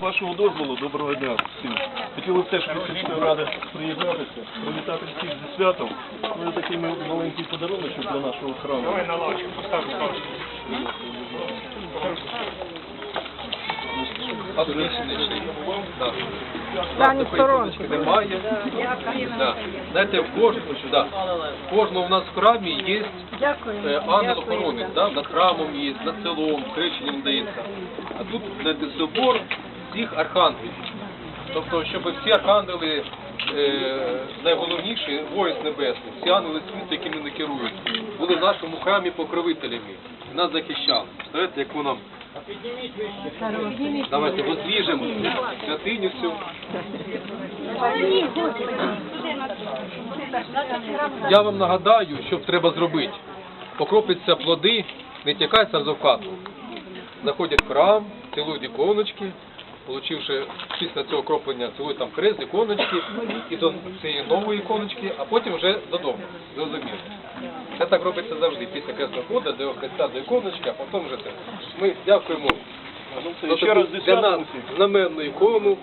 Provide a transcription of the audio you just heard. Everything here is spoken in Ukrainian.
Вашого дозволу, доброго дня всім. Хотіли б теж від сільської ради приєднатися, привітати всіх зі святом. Ну, і такий маленький подарунок для нашого храму. Давай на лавочку сторонки. Немає. Да. Знаєте, в кожному, да. в кожному в нас в храмі є Дякую. е, ангел-охоронець, да? над храмом є, над селом, хрещенням дається. А тут знаєте, собор всіх архангелів. Тобто, щоб всі архангели, е, найголовніші, воїн небесний, всі ангели світу, які мене керують, були в нашому храмі покровителями нас захищали. Знаєте, яку нам Давайте воздвіжемо святиню цю. Я вам нагадаю, що треба зробити. Покропляться плоди, не тікають з хату. Заходять в храм, цілують іконочки, получивши після цього кроплення, цілої там хрест, іконочки, і до цієї нової іконочки, а потім вже додому. Зрозуміло. Це так робиться завжди. Після кресного ходу, до хреста, до іконочки, а потім вже це. Ми дякуємо Ну, за це ще раз таку для нас знаменну ікону.